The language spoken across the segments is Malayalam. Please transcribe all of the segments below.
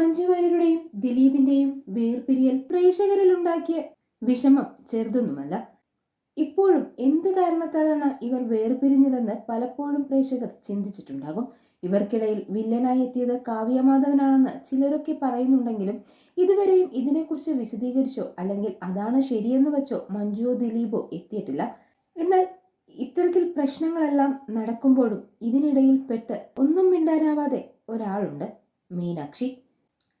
മഞ്ജു വാര്യരുടെയും ദിലീപിന്റെയും വേർപിരിയൽ പ്രേക്ഷകരിൽ ഉണ്ടാക്കിയ വിഷമം ചെറുതൊന്നുമല്ല. ഇപ്പോഴും എന്ത് കാരണത്താലാണ് ഇവർ വേർപിരിഞ്ഞതെന്ന് പലപ്പോഴും പ്രേക്ഷകർ ചിന്തിച്ചിട്ടുണ്ടാകും. ഇവർക്കിടയിൽ വില്ലനായി എത്തിയത് കാവ്യമാധവനാണെന്ന് ചിലരൊക്കെ പറയുന്നുണ്ടെങ്കിലും ഇതുവരെയും ഇതിനെക്കുറിച്ച് വിശദീകരിച്ചോ അല്ലെങ്കിൽ അതാണ് ശരിയെന്ന് വെച്ചോ മഞ്ജുവോ ദിലീപോ എത്തിയിട്ടില്ല. എന്നാൽ ഇത്തരത്തിൽ പ്രശ്നങ്ങളെല്ലാം നടക്കുമ്പോഴും ഇതിനിടയിൽ പെട്ട് ഒന്നും മിണ്ടാനാവാതെ ഒരാളുണ്ട് മീനാക്ഷി.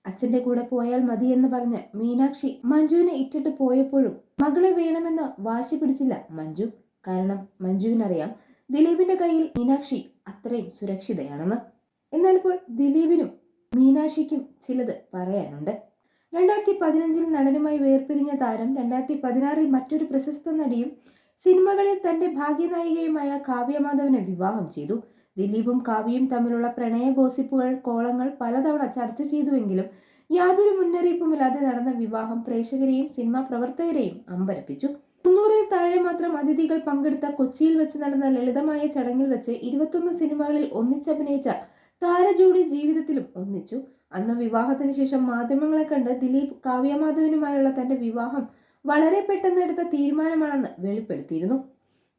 അച്ഛന്റെ കൂടെ പോയാൽ മതി എന്ന് പറഞ്ഞ് മീനാക്ഷി മഞ്ജുവിനെ ഇട്ടിട്ട് പോയപ്പോഴും മകളെ വേണമെന്ന് വാശി പിടിച്ചില്ല മഞ്ജു. കാരണം മഞ്ജുവിനറിയാം ദിലീപിന്റെ കയ്യിൽ മീനാക്ഷി അത്രയും സുരക്ഷിതയാണെന്ന്. എന്നാൽ ഇപ്പോൾ ദിലീപിനും മീനാക്ഷിക്കും ചിലത് പറയാനുണ്ട്. രണ്ടായിരത്തി പതിനഞ്ചിൽ നടനുമായി വേർപിരിഞ്ഞ താരം രണ്ടായിരത്തി പതിനാറിൽ മറ്റൊരു പ്രശസ്ത നടിയും സിനിമകളിൽ തന്റെ ഭാഗ്യനായികയുമായ കാവ്യമാധവനെ വിവാഹം ചെയ്തു. ദിലീപും കാവ്യയും തമ്മിലുള്ള പ്രണയ ഗോസിപ്പുകൾ കോളങ്ങൾ പലതവണ ചർച്ച ചെയ്തുവെങ്കിലും യാതൊരു മുന്നറിയിപ്പുമില്ലാതെ നടന്ന വിവാഹം പ്രേക്ഷകരെയും സിനിമാ പ്രവർത്തകരെയും അമ്പരപ്പിച്ചു. മുന്നൂറിൽ താഴെ മാത്രം അതിഥികൾ പങ്കെടുത്ത കൊച്ചിയിൽ വെച്ച് നടന്ന ലളിതമായ ചടങ്ങിൽ വെച്ച് ഇരുപത്തൊന്ന് സിനിമകളിൽ ഒന്നിച്ചഭിനയിച്ച താരജോഡി ജീവിതത്തിലും ഒന്നിച്ചു. അന്ന് വിവാഹത്തിന് ശേഷം മാധ്യമങ്ങളെ കണ്ട് ദിലീപ് കാവ്യമാധവനുമായുള്ള തന്റെ വിവാഹം വളരെ പെട്ടെന്ന് എടുത്ത തീരുമാനമാണെന്ന് വെളിപ്പെടുത്തിയിരുന്നു.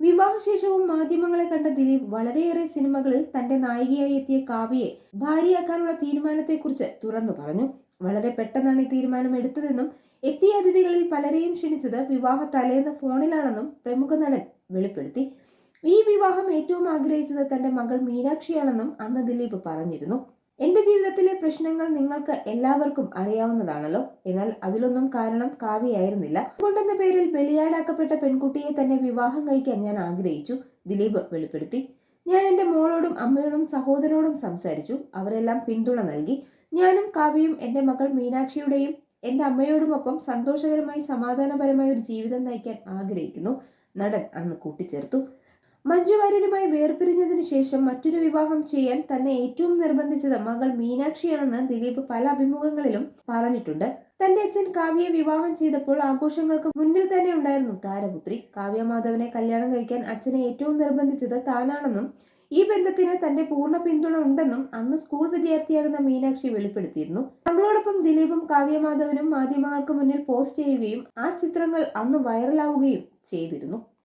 വിവാഹശേഷവും മാധ്യമങ്ങളെ കണ്ട ദിലീപ് വളരെയേറെ സിനിമകളിൽ തന്റെ നായികയായി എത്തിയ കാവ്യയെ ഭാര്യയാക്കാനുള്ള തീരുമാനത്തെക്കുറിച്ച് തുറന്നു പറഞ്ഞു. വളരെ പെട്ടെന്നാണ് ഈ തീരുമാനം എടുത്തതെന്നും എത്തിയ അതിഥികളിൽ പലരെയും ക്ഷണിച്ചത് വിവാഹ തലേന്ന് ഫോണിലാണെന്നും പ്രമുഖ നടൻ വെളിപ്പെടുത്തി. ഈ വിവാഹം ഏറ്റവും ആഗ്രഹിച്ചത് തന്റെ മകൾ മീനാക്ഷിയാണെന്നും അന്ന് ദിലീപ് പറഞ്ഞിരുന്നു. എന്റെ ജീവിതത്തിലെ പ്രശ്നങ്ങൾ നിങ്ങൾക്ക് എല്ലാവർക്കും അറിയാവുന്നതാണല്ലോ. എന്നാൽ അതിലൊന്നും കാരണം കാവ്യയായിരുന്നില്ല. കൊണ്ടെന്ന പേരിൽ ബലിയാടാക്കപ്പെട്ട പെൺകുട്ടിയെ തന്നെ വിവാഹം കഴിക്കാൻ ഞാൻ ആഗ്രഹിച്ചു ദിലീപ് വെളിപ്പെടുത്തി. ഞാൻ എന്റെ മോളോടും അമ്മയോടും സഹോദരനോടും സംസാരിച്ചു. അവരെല്ലാം പിന്തുണ നൽകി. ഞാനും കാവ്യയും എന്റെ മകൾ മീനാക്ഷിയുടെയും എന്റെ അമ്മയോടുമൊപ്പം സന്തോഷകരമായി സമാധാനപരമായ ഒരു ജീവിതം നയിക്കാൻ ആഗ്രഹിക്കുന്നു. നടൻ അന്ന് കൂട്ടിച്ചേർത്തു. മഞ്ജു വാര്യരുമായി വേർപിരിഞ്ഞതിന് ശേഷം മറ്റൊരു വിവാഹം ചെയ്യാൻ തന്നെ ഏറ്റവും നിർബന്ധിച്ചത് മകൾ മീനാക്ഷിയാണെന്ന് ദിലീപ് പല അഭിമുഖങ്ങളിലും പറഞ്ഞിട്ടുണ്ട്. തന്റെ അച്ഛൻ കാവ്യയെ വിവാഹം ചെയ്തപ്പോൾ ആഘോഷങ്ങൾക്ക് മുന്നിൽ തന്നെ ഉണ്ടായിരുന്നു താരപുത്രി. കാവ്യ മാധവനെ കല്യാണം കഴിക്കാൻ അച്ഛനെ ഏറ്റവും നിർബന്ധിച്ചത് താനാണെന്നും ഈ ബന്ധത്തിന് തന്റെ പൂർണ പിന്തുണ ഉണ്ടെന്നും അന്ന് സ്കൂൾ വിദ്യാർത്ഥിയായിരുന്ന മീനാക്ഷി വെളിപ്പെടുത്തിയിരുന്നു. തങ്ങളോടൊപ്പം ദിലീപും കാവ്യമാധവനും മാധ്യമങ്ങൾക്ക് മുന്നിൽ പോസ്റ്റ് ചെയ്യുകയും ആ ചിത്രങ്ങൾ അന്ന് വൈറലാവുകയും ചെയ്തിരുന്നു.